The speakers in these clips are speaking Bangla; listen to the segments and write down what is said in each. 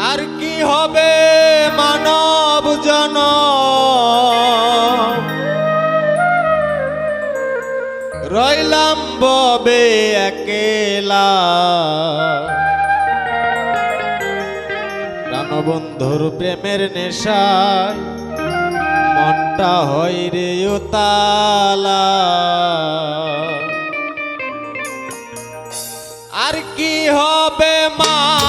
আর কি হবে মানব জন? রইলাম ববে একেলা। প্রাণবন্ধুর প্রেমের নেশায় মনটা হয় রে তালা আর কি হবে মা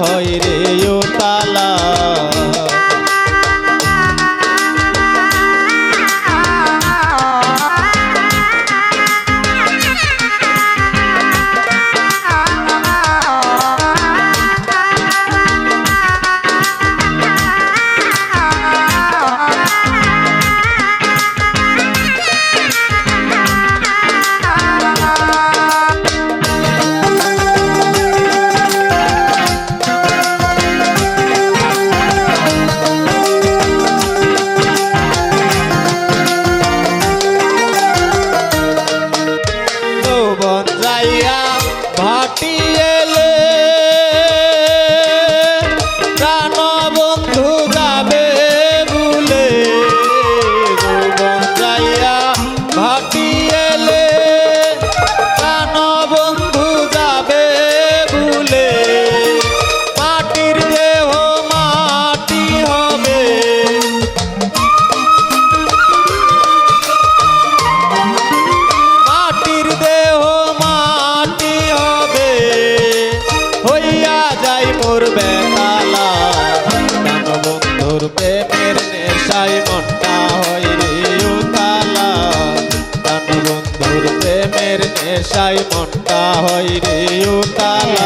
হয় রে ও তালা। হইয়া যাই মোর বেতালা কেন বন্ধুর প্রেমের নেশাই মনটা হই রে উতালা। কেন বন্ধুর প্রেমের নেশাই মনটা হই রে উতালা।